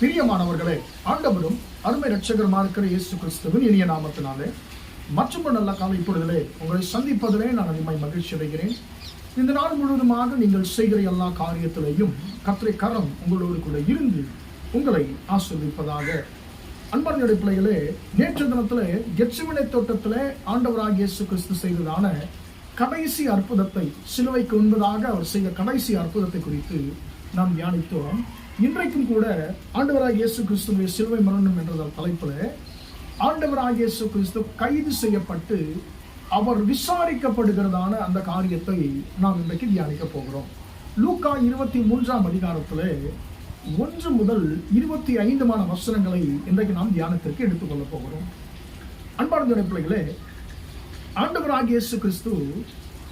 பிரியமானவர்களே ஆண்டவரும் அருமை ரட்சகருமா இருக்கிற இயேசு கிறிஸ்துவின் இனிய நாமத்தினாலே மற்றும் நல்ல காலம் இப்பொழுதிலே உங்களை சந்திப்பதிலே நான் அதிகமாய் மகிழ்ச்சி அடைகிறேன். இந்த நாள் முழுவதுமாக நீங்கள் செய்கிற எல்லா காரியத்திலையும் கத்திரை கரம் உங்களோடு கூட இருந்து உங்களை ஆஸ்வதிப்பதாக. அன்பான பிள்ளைகளே நேற்று தினத்தில் கெட்சிமனை தோட்டத்தில் ஆண்டவராக இயேசு கிறிஸ்து செய்ததான கடைசி அற்புதத்தை சிலுவைக்கு உண்பதாக அவர் செய்த கடைசி அற்புதத்தை குறித்து நாம் தியானித்தோம். இன்றைக்கும் கூட ஆண்டவராக இயேசு கிறிஸ்துவை சிலுவை மரணம் என்ற தலைப்பில் ஆண்டவராக இயேசு கிறிஸ்து கைது செய்யப்பட்டு அவர் விசாரிக்கப்படுகிறதான அந்த காரியத்தை நாம் இன்றைக்கு தியானிக்க போகிறோம். லூக்கா இருபத்தி மூன்றாம் அதிகாரத்தில் ஒன்று முதல் இருபத்தி ஐந்துமான வசனங்களை இன்றைக்கு நாம் தியானத்திற்கு எடுத்துக்கொள்ள போகிறோம். அன்பார்ந்த பிள்ளைகளே ஆண்டவராக இயேசு கிறிஸ்து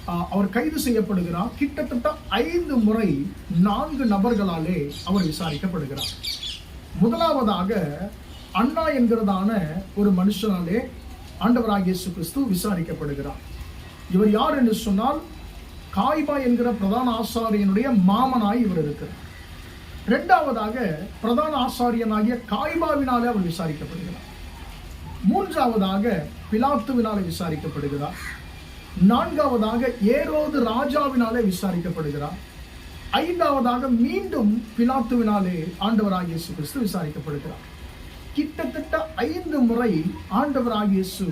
அவர் கைது செய்யப்படுகிறார். கிட்டத்தட்ட ஐந்து முறை நான்கு நபர்களாலே அவர் விசாரிக்கப்படுகிறார். முதலாவதாக அண்ணா என்கிறதான ஒரு மனுஷனாலே ஆண்டவராகிய இயேசு கிறிஸ்து விசாரிக்கப்படுகிறார். இவர் யார் என்று சொன்னால் காய்பா என்கிற பிரதான ஆசாரியனுடைய மாமனாய் இவர் இருக்கிறார். இரண்டாவதாக பிரதான ஆசாரியனாகிய காய்பாவினாலே அவர் விசாரிக்கப்படுகிறார். மூன்றாவதாக பிலாத்துவினாலே விசாரிக்கப்படுகிறார். நான்காவதாக ஏரோது ராஜாவினாலே விசாரிக்கப்படுகிறார். ஐந்தாவதாக மீண்டும் பிலாத்துவினாலே ஆண்டவராக இயேசு கிறிஸ்து விசாரிக்கப்படுகிறார். கிட்டத்தட்ட ஐந்து முறை ஆண்டவராக இயேசு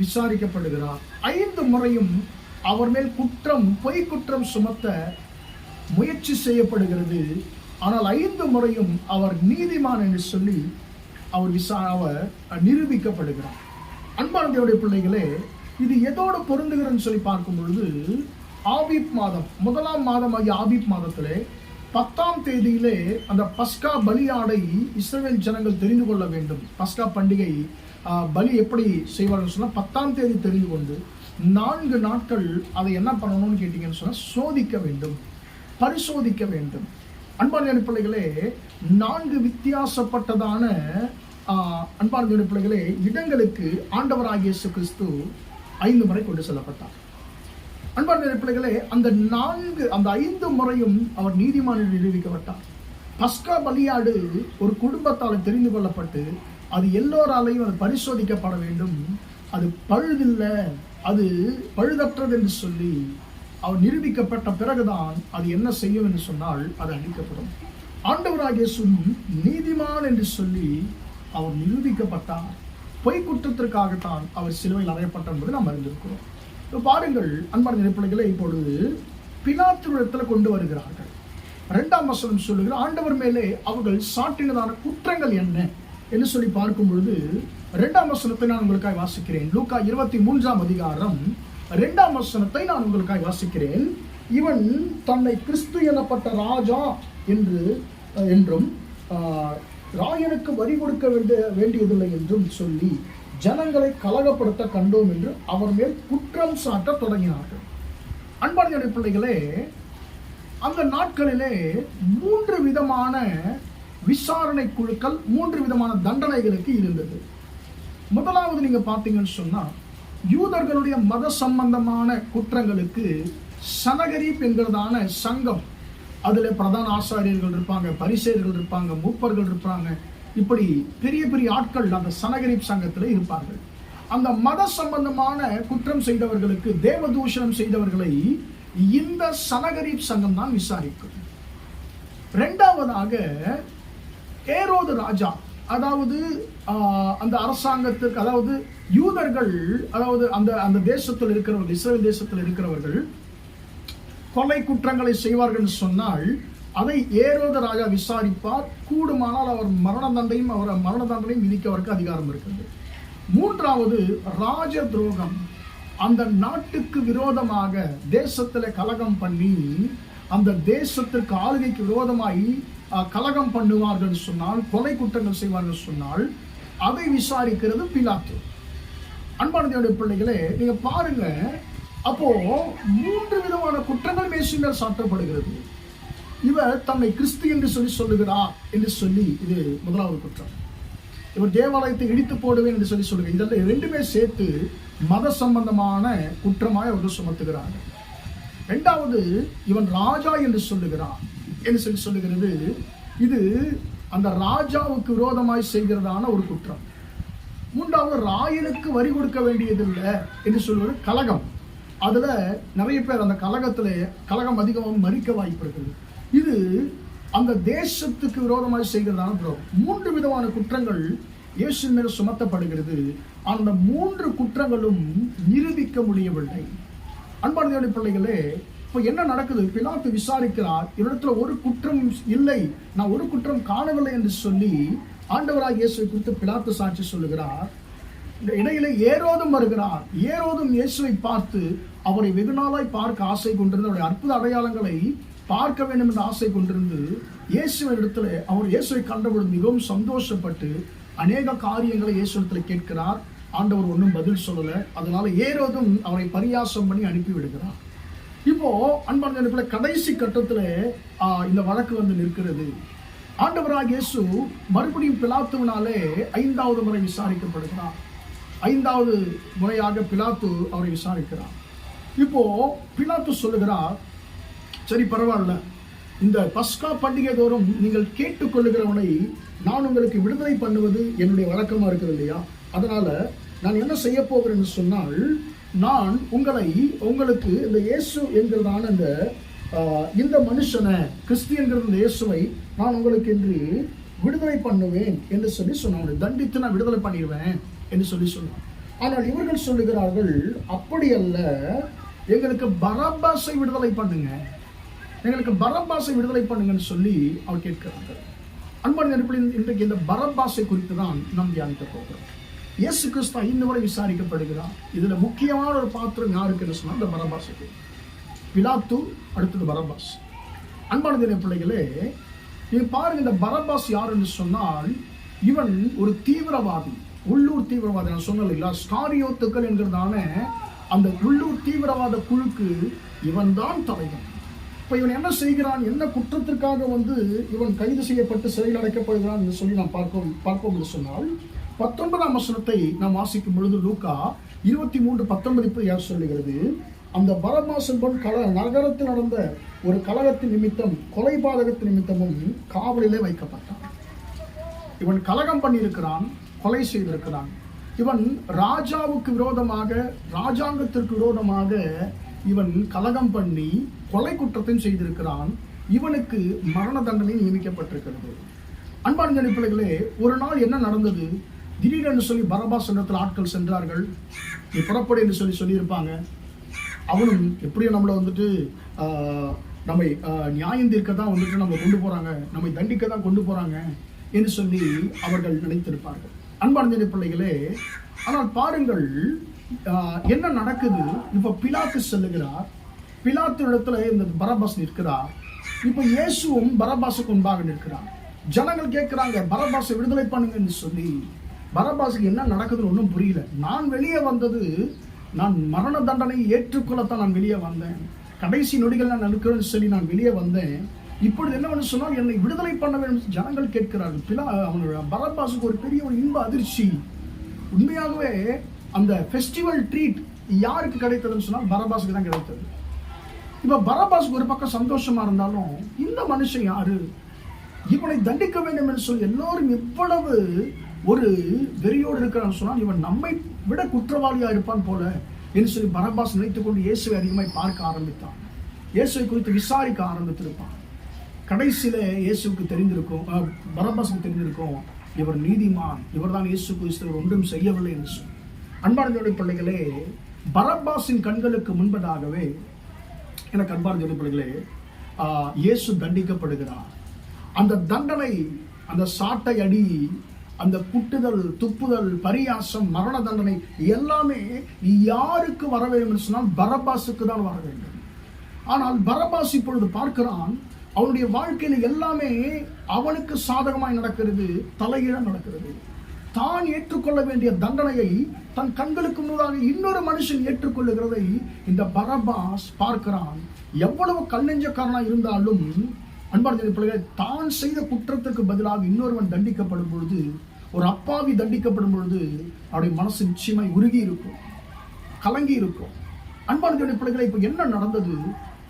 விசாரிக்கப்படுகிறார். ஐந்து முறையும் அவர் மேல் குற்றம் பொய் குற்றம் சுமத்த முயற்சி செய்யப்படுகிறது. ஆனால் ஐந்து முறையும் அவர் நீதிமான் என்று சொல்லி அவர் விசா அவர் நிரூபிக்கப்படுகிறார். அன்பான பிள்ளைகளே இது எதோடு பொருந்துகிறன்னு சொல்லி பார்க்கும் பொழுது ஆபிப் மாதம் முதலாம் மாதம் ஆகிய ஆபிப் மாதத்திலே பத்தாம் தேதியிலே அந்த பஸ்கா பலியாடை இஸ்ரேல் ஜனங்கள் தெரிந்து கொள்ள வேண்டும். பஸ்கா பண்டிகை பலி எப்படி செய்வார்கள் சொன்னால் பத்தாம் தேதி தெரிந்து கொண்டு நான்கு நாட்கள் அதை என்ன பண்ணணும்னு கேட்டீங்கன்னு சொன்னால் சோதிக்க வேண்டும். பரிசோதிக்க வேண்டும். அன்பான பிள்ளைகளே நான்கு வித்தியாசப்பட்டதான அன்பான பிள்ளைகளே இடங்களுக்கு ஆண்டவராகிய கிறிஸ்து ஐந்து முறை கொண்டு செல்லப்பட்டார் அன்பான பிள்ளைகளே அந்த நான்கு அந்த ஐந்து முறையும் அவர் நீதிமானில் நிரூபிக்கப்பட்டார். பஸ்கா பலியாடு ஒரு குடும்பத்தால் தெரிந்து கொள்ளப்பட்டு அது எல்லோராலையும் அது பரிசோதிக்கப்பட வேண்டும். அது பழுதில்லை அது பழுதற்றது என்று சொல்லி அவர் நிரூபிக்கப்பட்ட பிறகுதான் அது என்ன செய்யும் என்று சொன்னால் அது அழிக்கப்படும். ஆண்டவராகிய சும் நீதிமான் என்று சொல்லி அவர் நிரூபிக்கப்பட்டார். பொய் குற்றத்திற்காகத்தான் அவர் சிலுவையில் அறையப்பட்டார் என்பதை நாம் அறிந்திருக்கிறோம். இப்போ பாருங்கள் அன்பான பிள்ளைகளை இப்பொழுது பிலாத்துவிடத்தில் கொண்டு வருகிறார்கள். ரெண்டாம் வசனம் சொல்லுகிற ஆண்டவர் மேலே அவர்கள் சாட்டினதான குற்றங்கள் என்ன? என்று சொல்லி பார்க்கும் பொழுது ரெண்டாம் வசனத்தை நான் உங்களுக்காக வாசிக்கிறேன். லூக்கா இருபத்தி மூன்றாம் அதிகாரம் ரெண்டாம் வசனத்தை நான் உங்களுக்காக வாசிக்கிறேன். இவன் தன்னை கிறிஸ்து எனப்பட்ட ராஜா என்று என்றும் ராயனுக்கு வரி கொடுக்க வேண்டிய வேண்டியதில்லை என்றும் சொல்லி ஜனங்களை கலகப்படுத்த கண்டோம் என்று அவர் மேல் குற்றம் சாட்ட தொடங்கினார்கள். அன்பான பிள்ளைகளே அந்த நாட்களிலே மூன்று விதமான விசாரணை குழுக்கள் மூன்று விதமான தண்டனைகளுக்கு இருந்தது. முதலாவது நீங்க பார்த்தீங்கன்னு சொன்னா யூதர்களுடைய மத சம்பந்தமான குற்றங்களுக்கு சனகரீப் என்கிறதான சங்கம் அதில் பிரதான ஆசாரியர்கள் இருப்பாங்க பரிசேயர்கள் இருப்பாங்க மூப்பர்கள் இருப்பாங்க. இப்படி பெரிய பெரிய ஆட்கள் அந்த சனகரீப் சங்கத்தில் இருப்பார்கள். அந்த மத சம்பந்தமான குற்றம் செய்தவர்களுக்கு தேவதூஷணம் செய்தவர்களை இந்த சனகரீப் சங்கம் தான் விசாரிக்கும். ரெண்டாவதாக ஏரோது ராஜா அதாவது ஆஹ், அந்த அரசாங்கத்திற்கு அதாவது யூதர்கள் அதாவது அந்த அந்த தேசத்தில் இருக்கிறவர்கள் இஸ்ரேல் தேசத்தில் இருக்கிறவர்கள் கொலை குற்றங்களை செய்வார்கள் சொன்னால் அதை ஏரோத ராஜா விசாரிப்பார். கூடுமானால் அவர் மரண தண்டையும் அவர் மரண தண்டனையும் விதிக்க அவருக்கு அதிகாரம் இருக்கிறது. மூன்றாவது ராஜ துரோகம். அந்த நாட்டுக்கு விரோதமாக தேசத்தில் கலகம் பண்ணி அந்த தேசத்திற்கு ஆளுகைக்கு விரோதமாய் கலகம் பண்ணுவார்கள் சொன்னால் கொலை குற்றங்கள் செய்வார்கள் சொன்னால் அதை விசாரிக்கிறது பிலாத்து. அன்பான பிள்ளைகளே நீங்க பாருங்க அப்போ மூன்று விதமான குற்றங்கள் மேசி மேல் சாட்டப்படுகிறது இவர் தன்னை கிறிஸ்து என்று சொல்லி சொல்லுகிறார் என்று சொல்லி இது முதலாவது குற்றம். இவர் தேவாலயத்தை இடித்து போடுவேன் என்று சொல்லி சொல்லுகிறார். இதெல்லாம் ரெண்டுமே சேர்த்து மத சம்பந்தமான குற்றமாய் அவர்கள் சுமத்துகிறார்கள். ரெண்டாவது இவன் ராஜா என்று சொல்லுகிறான் என்று சொல்லி சொல்லுகிறது. இது அந்த ராஜாவுக்கு விரோதமாய் செய்கிறதான ஒரு குற்றம். மூன்றாவது ராயனுக்கு வரி கொடுக்க வேண்டியதில்லை என்று சொல்வது கலகம். அதில் நிறைய பேர் அந்த கழகத்தில் கழகம் அதிகமாக மறிக்க வாய்ப்பு இருக்குது இது அந்த தேசத்துக்கு விரோதமாக செய்கிறதான துரோகம். மூன்று விதமான குற்றங்கள் இயேசு மேல் சுமத்தப்படுகிறது. அந்த மூன்று குற்றங்களும் நிரூபிக்க முடியவில்லை. அன்பான பிள்ளைகளே இப்போ என்ன நடக்குது? பிலாத்து விசாரிக்கிறார் இவரிடத்துல ஒரு குற்றம் இல்லை. நான் ஒரு குற்றம் காணவில்லை என்று சொல்லி ஆண்டவராக இயேசுவை குறித்து பிலாத்து சாட்சி சொல்லுகிறார். இந்த இடையில ஏரோதும் வருகிறார் ஏரோதும் இயேசுவை பார்த்து அவரை வெகு நாளாய் பார்க்க ஆசை கொண்டிருந்து அவருடைய அற்புத அடையாளங்களை பார்க்க வேண்டும் என்று ஆசை கொண்டிருந்து இயேசுவின் இடத்துல அவர் இயேசுவை கண்டபொழுது மிகவும் சந்தோஷப்பட்டு அநேக காரியங்களை இயேசுடத்துல கேட்கிறார். ஆண்டவர் ஒன்றும் பதில் சொல்லலை. அதனால ஏரோதும் அவரை பரியாசம் பண்ணி அனுப்பி விடுகிறார். இப்போ அன்பான கடைசி கட்டத்தில் இந்த வழக்கு வந்து நிற்கிறது. ஆண்டவராக இயேசு மறுபடியும் பிலாத்துவினாலே ஐந்தாவது முறை விசாரிக்கப்படுகிறார். ஐந்தாவது முறையாக பிலாத்து அவரை விசாரிக்கிறார். இப்போ பிலாத்து சொல்லுகிறார் சரி பரவாயில்ல. இந்த பஸ்கா பண்டிகை தோறும் நீங்கள் கேட்டுக்கொள்ளுகிறவனை நான் உங்களுக்கு விடுதலை பண்ணுவது என்னுடைய வழக்கமாக இருக்குது இல்லையா? அதனால நான் என்ன செய்ய போகிறேன்னு சொன்னால் நான் உங்களை உங்களுக்கு இந்த இயேசு என்கிறதான இந்த இந்த மனுஷனை கிறிஸ்தியன்கிற இந்த இயேசுவை நான் உங்களுக்கு என்று விடுதலை பண்ணுவேன் என்று சொல்லி சொன்னாங்க தண்டித்து நான் விடுதலை பண்ணிடுவேன். என்று சொல்லி சொன்னான் ஆனால் இவர்கள் சொல்லுகிறார்கள் அப்படி அல்ல எங்களுக்கு பரபாசை விடுதலை பண்ணுங்க. எங்களுக்கு பரபாசை விடுதலை பண்ணுங்கன்னு சொல்லி அவர் கேட்கிறாங்க அன்பன் நெருப்பில் இன்றைக்கு இந்த பரபாசை குறித்து தான் நாம் தியானிக்க போகிறோம். இயேசு கிறிஸ்தா இன்னும் முறை விசாரிக்கப்படுகிறார். இதுல முக்கியமான ஒரு பாத்திரம் யாருக்குன்னு சொன்னால் இந்த பரபாசுக்கு பிலாத்து அடுத்தது பரபாஸ். அன்பான தின பிள்ளைகளே நீ பாருங்க இந்த பரபாஸ் யாருன்னு சொன்னால் இவன் ஒரு தீவிரவாதி. உள்ளூர் தீவிரவாதி நான் சொன்னேன் இல்லைங்களா ஸ்டாரியோத்துக்கள் என்கிறதான அந்த உள்ளூர் தீவிரவாத குழுக்கு இவன் தான் தலைவன். இப்போ இவன் என்ன செய்கிறான்? என்ன குற்றத்திற்காக வந்து இவன் கைது செய்யப்பட்டு சிறையில் அடைக்கப்படுகிறான் என்று சொல்லி நாம் பார்ப்போம் பார்ப்போம் என்று சொன்னால் பத்தொன்பதாம் வசனத்தை நாம் வாசிக்கும் பொழுது லூக்கா இருபத்தி மூன்று பத்தொன்பது இப்படி யார் சொல்லுகிறது? அந்த பரமாஸ் கல நகரத்தில் நடந்த ஒரு கலகத்தின் நிமித்தம் கொலைபாதகத்தின் நிமித்தமும் காவலிலே வைக்கப்பட்டான். இவன் கலகம் பண்ணியிருக்கிறான். கொலை செய்திருக்கிறான். இவன் ராஜாவுக்கு விரோதமாக ராஜாங்கத்திற்கு விரோதமாக இவன் கலகம் பண்ணி கொலை குற்றத்தையும் செய்திருக்கிறான். இவனுக்கு மரண தண்டனை நியமிக்கப்பட்டிருக்கிறது. அன்பான பிள்ளைகளே ஒரு நாள் என்ன நடந்தது? திடீரென்று சொல்லி பரபாஸ் இடத்தில் ஆட்கள் சென்றார்கள். நீ புறப்படு என்று சொல்லி சொல்லியிருப்பாங்க. அவனும் எப்படியும் நம்மளை வந்துட்டு நம்மை நியாயம் தீர்க்க தான் வந்துட்டு நம்ம கொண்டு போகிறாங்க நம்மை தண்டிக்க தான் கொண்டு போகிறாங்க என்று சொல்லி அவர்கள் நினைத்திருப்பார்கள். அன்பார்ந்த பிள்ளைகளே ஆனால் பாருங்கள் என்ன நடக்குது? இப்ப பிலாத்து செல்லுகிறார். பிலாத்து இடத்துல இந்த பரபாஸ் நிற்கிறார். இப்ப இயேசுவும் பரபாசுக்கு முன்பாக நிற்கிறார். ஜனங்கள் கேட்கிறாங்க பரபாசை விடுதலை பண்ணுங்கன்னு சொல்லி. பரபாசுக்கு என்ன நடக்குதுன்னு ஒன்றும் புரியல. நான் வெளியே வந்தது நான் மரண தண்டனை ஏற்றுக்கொள்ளத்தான் நான் வெளியே வந்தேன். கடைசி நொடிகள் நான் இருக்கிறேன்னு சொல்லி நான் வெளியே வந்தேன். இப்பொழுது என்னவென்று சொன்னால் என்னை விடுதலை பண்ண வேண்டும் ஜனங்கள் கேட்கிறார்கள். பிலா அவனுடைய பரத்பாசுக்கு ஒரு பெரிய ஒரு இன்ப அதிர்ச்சி. உண்மையாகவே அந்த ஃபெஸ்டிவல் ட்ரீட் யாருக்கு கிடைத்ததுன்னு சொன்னால் பரபாஸுக்கு தான் கிடைத்தது. இப்போ பரபாஸுக்கு ஒரு பக்கம் சந்தோஷமா இருந்தாலும் இந்த மனுஷன் யாரு? இவனை தண்டிக்க வேண்டும் என்று சொல்லி எல்லோரும் எவ்வளவு ஒரு வெறியோடு இருக்கிறான்னு சொன்னால் இவன் நம்மை விட குற்றவாளியாக இருப்பான் போல என்று சொல்லி பரபாஸ் நினைத்துக்கொண்டு இயேசுவை அதிகமாக பார்க்க ஆரம்பித்தான். இயேசுவை குறித்து விசாரிக்க ஆரம்பித்திருப்பான். கடைசியில் இயேசுவுக்கு தெரிந்திருக்கும் பரபாசுக்கு தெரிந்திருக்கும் இவர் நீதிமான் இவர்தான் இயேசு கிறிஸ்தவர் ஒன்றும் செய்யவில்லை என்று சொல்லி அன்பார்ந்த பிள்ளைகளே பரபாஸின் கண்களுக்கு முன்பதாகவே எனக்கு அன்பார்ந்த பிள்ளைகளே இயேசு தண்டிக்கப்படுகிறார். அந்த தண்டனை அந்த சாட்டை அடி அந்த குட்டுதல் துப்புதல் பரியாசம் மரண தண்டனை எல்லாமே யாருக்கு வர வேண்டும் என்று சொன்னால் பரபாசுக்கு தான் வர வேண்டும். ஆனால் பரபாஸ் இப்பொழுது பார்க்கிறான் அவனுடைய வாழ்க்கையில எல்லாமே அவனுக்கு சாதகமாய் நடக்கிறது தலைகீழ நடக்கிறது. தான் ஏற்றுக்கொள்ள வேண்டிய தண்டனையை தன் கண்களுக்கு முன்னதாக இன்னொரு மனுஷன் ஏற்றுக்கொள்ளுகிறதை இந்த பரபாஸ் பார்க்கிறான். எவ்வளவு கல்லெஞ்சக்காரனா இருந்தாலும் அன்பார்ந்த பிள்ளைகளை தான் செய்த குற்றத்துக்கு பதிலாக இன்னொருவன் தண்டிக்கப்படும் பொழுது ஒரு அப்பாவி தண்டிக்கப்படும் பொழுது அவருடைய மனசு நிச்சயமாய் உருகி இருக்கும் கலங்கி இருக்கும். அன்பான பிள்ளைகளை இப்போ என்ன நடந்தது?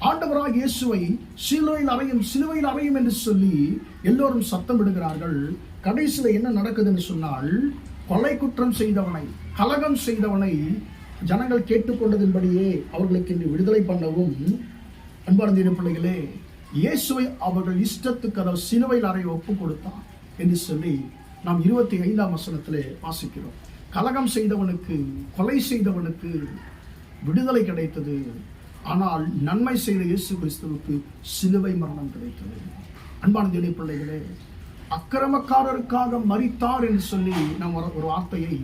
ஆண்டவராக இயேசுவை சிலுவையில் அறையும் சிலுவையில் அறையும் என்று சொல்லி எல்லோரும் சத்தம் விடுகிறார்கள். கடைசியில் என்ன நடக்குதுன்னு சொன்னால் கொலை குற்றம் செய்தவனை கலகம் செய்தவனை ஜனங்கள் கேட்டுக்கொண்டதின்படியே அவர்களுக்கு இன்று விடுதலை பண்ணவும். அன்பார்ந்த பிள்ளைகளே இயேசுவை அவர்கள் இஷ்டத்துக்கு அதாவது சிலுவையில் அறைய ஒப்பு கொடுத்தான் என்று சொல்லி நாம் இருபத்தி ஐந்தாம் வசனத்திலே வாசிக்கிறோம். கலகம் செய்தவனுக்கு கொலை செய்தவனுக்கு விடுதலை கிடைத்தது. ஆனால் நன்மை செய்த இயேசு கிறிஸ்துவுக்கு சிலுவை மரணம் கிடைத்தது. அன்பான தேவனுடைய பிள்ளைகளே அக்கிரமக்காரருக்காக மறித்தார் என்று சொல்லி நாம் ஒரு ஒரு வார்த்தையை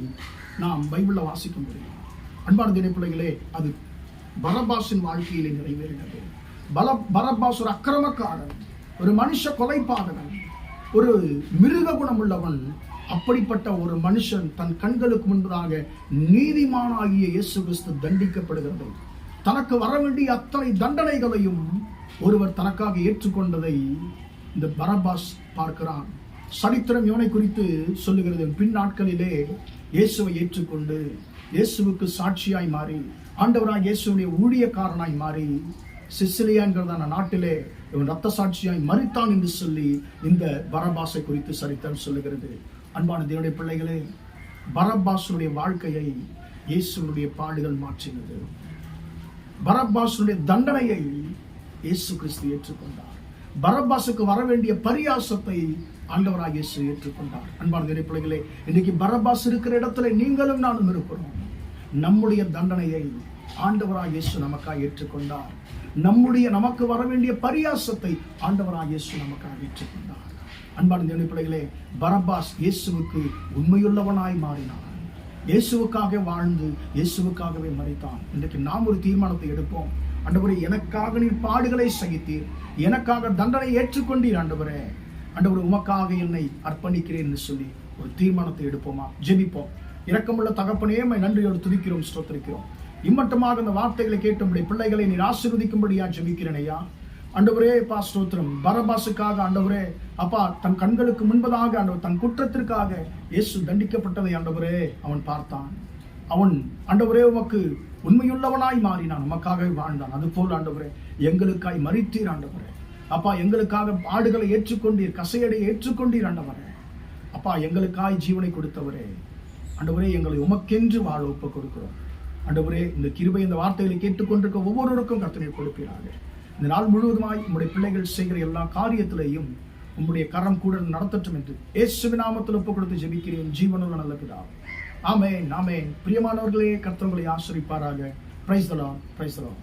நாம் பைபிளில் வாசிக்க முடியும் அன்பான தேவனுடைய பிள்ளைகளே அது பரபாஸின் வாழ்க்கையிலே நிறைவேறினது. பல பரபாஸ் ஒரு அக்கிரமக்காரன் ஒரு மனுஷ கொலைப்பாதகன் ஒரு மிருக குணமுள்ளவன் அப்படிப்பட்ட ஒரு மனுஷன் தன் கண்களுக்கு முன்பதாக நீதிமானாகிய இயேசு கிறிஸ்து தண்டிக்கப்படுகிறது. தனக்கு வர வேண்டிய அத்தனை தண்டனைகளையும் ஒருவர் தனக்காக ஏற்றுக்கொண்டதை இந்த பரபாஸ் பார்க்கிறான். சரித்திரம் இவனை குறித்து சொல்லுகிறது. பின் நாட்களிலே இயேசுவை ஏற்றுக்கொண்டு இயேசுவுக்கு சாட்சியாய் மாறி ஆண்டவராக இயேசுடைய ஊழியக்காரனாய் மாறி சிசிலியாங்கிறதான நாட்டிலே இவன் ரத்த சாட்சியாய் மறித்தான் என்று சொல்லி இந்த பரபாசை குறித்து சரித்திரம் சொல்லுகிறது. அன்பான தேவனுடைய பிள்ளைகளே பரபாசுடைய வாழ்க்கையை இயேசுடைய பாடுகள் மாற்றினது. பரப்பாசுடைய தண்டனையை இயேசு கிறிஸ்து ஏற்றுக்கொண்டார். பரப்பாசுக்கு வர வேண்டிய பரியாசத்தை ஆண்டவராக இயேசு ஏற்றுக்கொண்டார். அன்பான தேவனுடைய பிள்ளைகளே இன்னைக்கு பரப்பாஸ் இருக்கிற இடத்துல நீங்களும் நானும் இருக்கிறோம். நம்முடைய தண்டனையை ஆண்டவராக இயேசு நமக்காக ஏற்றுக்கொண்டார். நம்முடைய நமக்கு வர வேண்டிய பரியாசத்தை ஆண்டவராக இயேசு நமக்காக ஏற்றுக்கொண்டார். அன்பான தேவனுடைய பிள்ளைகளே பரப்பாஸ் இயேசுவுக்கு உண்மையுள்ளவனாய் மாறினார். இயேசுவுக்காக வாழ்ந்து இயேசுவுக்காகவே மறைத்தான் இன்றைக்கு நாம் ஒரு தீர்மானத்தை எடுப்போம். ஆண்டவரே எனக்காக நீர் பாடுகளை சகித்தீர். எனக்காக தண்டனை ஏற்றுக்கொண்டீர் ஆண்டவரே. ஆண்டவரே உமக்காக என்னை அர்ப்பணிக்கிறேன் என்று சொல்லி ஒரு தீர்மானத்தை எடுப்போமா? ஜெபிப்போம். இரக்கமுள்ள தகப்பனே நன்றியோடு துதிக்கிறோம் ஸ்தோத்திரிக்கிறோம். இம்மட்டமாக அந்த வார்த்தைகளை கேட்டும்படி பிள்ளைகளை நீர் ஆசிர்வதிக்கும்படியா ஜெபிக்கிறேன் ஐயா. அண்டவரே பா ஸ்தோத்திரம். பரபாசுக்காக ஆண்டவரே அப்பா தன் கண்களுக்கு முன்பதாக ஆண்டவர் தன் குற்றத்திற்காக இயேசு தண்டிக்கப்பட்டதை ஆண்டவரே அவன் பார்த்தான். அவன் ஆண்டவரே உமக்கு உண்மையுள்ளவனாய் மாறினான். உமக்காக வாழ்ந்தான். அதுபோல் ஆண்டவரே எங்களுக்காய் மறித்தீர் ஆண்டவரே அப்பா எங்களுக்காக ஆடுகளை ஏற்றுக்கொண்டீர் கசையடை ஏற்றுக்கொண்டீர் ஆண்டவரே அப்பா எங்களுக்காய் ஜீவனை கொடுத்தவரே. ஆண்டவரே எங்களை உமக்கென்று வாழ ஒப்பு கொடுக்கிறோம். ஆண்டவரே இந்த கிருபை இந்த வார்த்தைகளை கேட்டுக்கொண்டிருக்க ஒவ்வொருவருக்கும் கர்த்தனை கொடுப்பீராக. இந்த நாள் முழுவதுமாய் உங்களுடைய பிள்ளைகள் செய்கிற எல்லா காரியத்திலையும் உங்களுடைய கரம் கூட நடத்தட்டும் என்று ஏசுவி நாமத்தில் ஒப்பு கொடுத்து ஜெபிக்கிறேன். ஜீவனுள்ள நல்ல பிதா ஆமே நாமே பிரியமானவர்களே கர்த்தவங்களை ஆசிரிப்பாராக. Price தலாம் price தலாம்